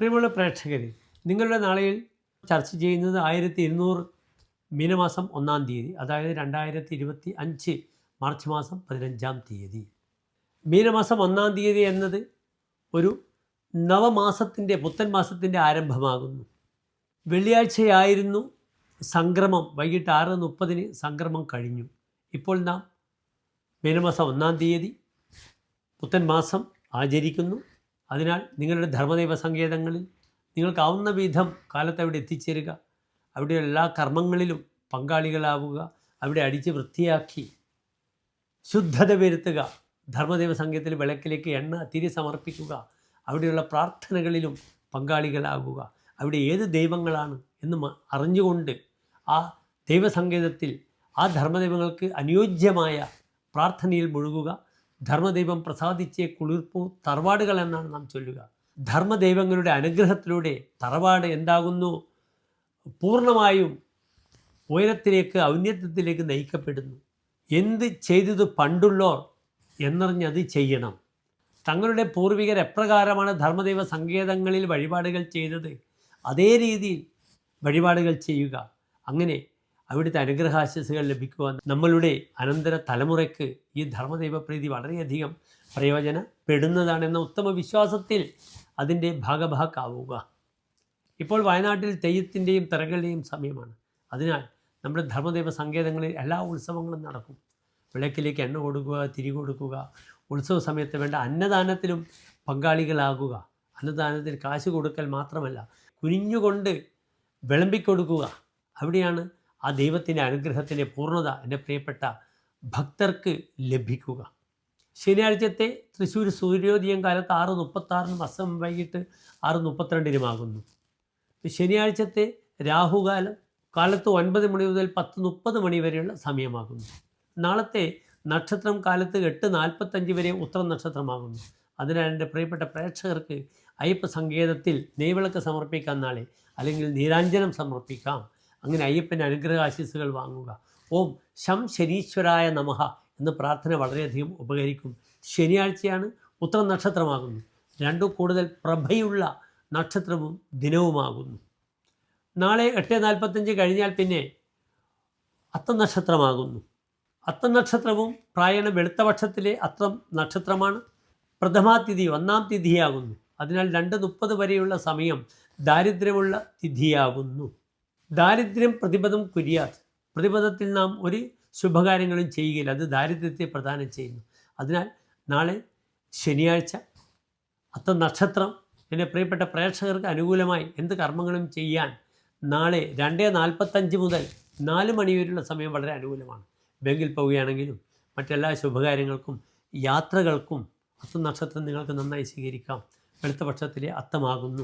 പ്രിയമുള്ള പ്രേക്ഷകരെ നിങ്ങളുടെ നാളെയിൽ ചർച്ച ചെയ്യുന്നത് ആയിരത്തി ഇരുന്നൂറ് മീനമാസം ഒന്നാം തീയതി അതായത് രണ്ടായിരത്തി ഇരുപത്തി അഞ്ച് മാർച്ച് മാസം പതിനഞ്ചാം തീയതി. മീനമാസം ഒന്നാം തീയതി എന്നത് ഒരു നവമാസത്തിന്റെ പുത്തൻ മാസത്തിന്റെ ആരംഭമാകുന്നു. വെള്ളിയാഴ്ചയായിരുന്നു സംക്രമം വൈകിട്ട് ആറ് മുപ്പതിന് സംക്രമം കഴിഞ്ഞു. ഇപ്പോൾ നാം മീനമാസം ഒന്നാം തീയതി പുത്തൻ മാസം ആചരിക്കുന്നു. അതിനാൽ നിങ്ങളുടെ ധർമ്മദൈവ സങ്കേതങ്ങളിൽ നിങ്ങൾക്കാവുന്ന വിധം കാലത്ത് അവിടെ എത്തിച്ചേരുക. അവിടെ എല്ലാ കർമ്മങ്ങളിലും പങ്കാളികളാവുക. അവിടെ അടിച്ച് വൃത്തിയാക്കി ശുദ്ധത വരുത്തുക. ധർമ്മദൈവ സംഘത്തിൽ വിളക്കിലേക്ക് എണ്ണ തിരി സമർപ്പിക്കുക. അവിടെയുള്ള പ്രാർത്ഥനകളിലും പങ്കാളികളാകുക. അവിടെ ഏത് ദൈവങ്ങളാണ് എന്ന് അറിഞ്ഞുകൊണ്ട് ആ ദൈവസങ്കേതത്തിൽ ആ ധർമ്മദൈവങ്ങൾക്ക് അനുയോജ്യമായ പ്രാർത്ഥനയിൽ മുഴുകുക. ധർമ്മദൈവം പ്രസാദിച്ചേ കുളിർപ്പൂ തറവാടുകൾ എന്നാണ് നാം ചൊല്ലുക. ധർമ്മദൈവങ്ങളുടെ അനുഗ്രഹത്തിലൂടെ തറവാട് എന്താകുന്നു? പൂർണമായും ഉയരത്തിലേക്ക് ഔന്നത്യത്തിലേക്ക് നയിക്കപ്പെടുന്നു. എന്ത് ചെയ്തത് പണ്ടുള്ളോർ എന്നറിഞ്ഞത് ചെയ്യണം. തങ്ങളുടെ പൂർവികർ എപ്രകാരമാണ് ധർമ്മദൈവ സങ്കേതങ്ങളിൽ വഴിപാടുകൾ ചെയ്തത്? അതേ രീതിയിൽ വഴിപാടുകൾ ചെയ്യുക. അങ്ങനെ അവിടുത്തെ അനുഗ്രഹാശസ്സുകൾ ലഭിക്കുവാൻ നമ്മളുടെ അനന്തര തലമുറയ്ക്ക് ഈ ധർമ്മദൈവ പ്രീതി വളരെയധികം പ്രയോജനപ്പെടുന്നതാണെന്ന ഉത്തമ വിശ്വാസത്തിൽ അതിന്റെ ഭാഗഭാക്കാവുക. ഇപ്പോൾ വയനാട്ടിൽ തെയ്യത്തിന്റെയും തിറകളുടെയും സമയമാണ്. അതിനാൽ നമ്മുടെ ധർമ്മദൈവ സങ്കേതങ്ങളിൽ എല്ലാ ഉത്സവങ്ങളും നടക്കും. വിളക്കിലേക്ക് എണ്ണ കൊടുക്കുക തിരി കൊടുക്കുക ഉത്സവ സമയത്ത് വേണ്ട അന്നദാനത്തിലും പങ്കാളികളാകുക. അന്നദാനത്തിൽ കാശ് കൊടുക്കൽ മാത്രമല്ല കുനിഞ്ഞുകൊണ്ട് വിളമ്പിക്കൊടുക്കുക. അവിടെയാണ് ആ ദൈവത്തിന്റെ അനുഗ്രഹത്തിന്റെ പൂർണത എന്റെ പ്രിയപ്പെട്ട ഭക്തർക്ക് ലഭിക്കുക. ശനിയാഴ്ചത്തെ തൃശ്ശൂർ സൂര്യോദയം കാലത്ത് ആറ് മുപ്പത്താറിനും അസം വൈകിട്ട് ആറ് മുപ്പത്തിരണ്ടിനുമാകുന്നു ശനിയാഴ്ചത്തെ രാഹുകാലം കാലത്ത് ഒൻപത് മണി മുതൽ പത്ത് മുപ്പത് മണി വരെയുള്ള സമയമാകുന്നു. നാളത്തെ നക്ഷത്രം കാലത്ത് എട്ട് നാൽപ്പത്തഞ്ച് വരെ ഉത്തരം നക്ഷത്രമാകുന്നു. അതിനാൽ എന്റെ പ്രിയപ്പെട്ട പ്രേക്ഷകർക്ക് അയ്യപ്പ സങ്കേതത്തിൽ നെയ്വിളക്ക് സമർപ്പിക്കാം നാളെ അല്ലെങ്കിൽ നീരാഞ്ജനം സമർപ്പിക്കാം. അങ്ങനെ അയ്യപ്പന്റെ അനുഗ്രഹാശിസുകൾ വാങ്ങുക. ഓം ശം ശനീശ്വരായ നമഹ എന്ന പ്രാർത്ഥന വളരെയധികം ഉപകരിക്കും. ശനിയാഴ്ചയാണ് ഉത്തര നക്ഷത്രമാകുന്നു രണ്ടു കൂടുതൽ പ്രഭയുള്ള നക്ഷത്രവും ദിനവുമാകുന്നു. നാളെ എട്ട് നാൽപ്പത്തഞ്ച് കഴിഞ്ഞാൽ പിന്നെ അത്തം നക്ഷത്രമാകുന്നു. അത്തം നക്ഷത്രവും പ്രായണ വെളുത്തപക്ഷത്തിലെ അത്തം നക്ഷത്രമാണ്. പ്രഥമാ തിഥി ഒന്നാം തിഥിയാകുന്നു. അതിനാൽ രണ്ട് മുപ്പത് വരെയുള്ള സമയം ദാരിദ്ര്യമുള്ള തിഥിയാകുന്നു. ദാരിദ്ര്യം പ്രതിപദം കുര്യാത് പ്രതിപദത്തിൽ നാം ഒരു ശുഭകാര്യങ്ങളും ചെയ്യുകയില്ല. അത് ദാരിദ്ര്യത്തെ പ്രദാനം ചെയ്യുന്നു. അതിനാൽ നാളെ ശനിയാഴ്ച അത്ത നക്ഷത്രം എന്റെ പ്രിയപ്പെട്ട പ്രേക്ഷകർക്ക് അനുകൂലമായി എന്ത് കർമ്മങ്ങളും ചെയ്യാൻ നാളെ രണ്ട് നാൽപ്പത്തഞ്ച് മുതൽ നാല് മണിവരെയുള്ള സമയം വളരെ അനുകൂലമാണ്. ബാങ്കിൽ പോവുകയാണെങ്കിലും മറ്റെല്ലാ ശുഭകാര്യങ്ങൾക്കും യാത്രകൾക്കും അത്ത നക്ഷത്രം നിങ്ങൾക്ക് നന്നായി സ്വീകരിക്കാം. വെളുത്ത പക്ഷത്തിലെ അത്തമാകുന്നു.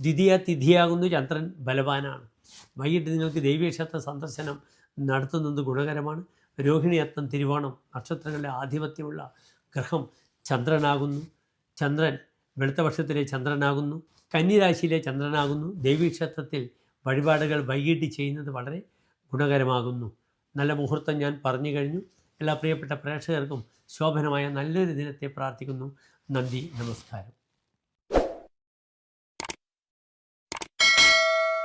ദ്വിതീയ തിഥിയാകുന്നു. ചന്ദ്രൻ ബലവാനാണ്. വൈകിട്ട് നിങ്ങൾക്ക് ദൈവീക്ഷേത്ര സന്ദർശനം നടത്തുന്നത് ഗുണകരമാണ്. രോഹിണി അത്തം തിരുവോണം നക്ഷത്രങ്ങളുടെ ആധിപത്യമുള്ള ഗ്രഹം ചന്ദ്രനാകുന്നു. ചന്ദ്രൻ വെളുത്ത വർഷത്തിലെ ചന്ദ്രനാകുന്നു. കന്നിരാശിയിലെ ചന്ദ്രനാകുന്നു. ദേവീക്ഷേത്രത്തിൽ വഴിപാടുകൾ വൈകിട്ട് ചെയ്യുന്നത് വളരെ ഗുണകരമാകുന്നു. നല്ല മുഹൂർത്തം ഞാൻ പറഞ്ഞു കഴിഞ്ഞു. എല്ലാ പ്രിയപ്പെട്ട പ്രേക്ഷകർക്കും ശോഭനമായ നല്ലൊരു ദിനത്തെ പ്രാർത്ഥിക്കുന്നു. നന്ദി നമസ്കാരം.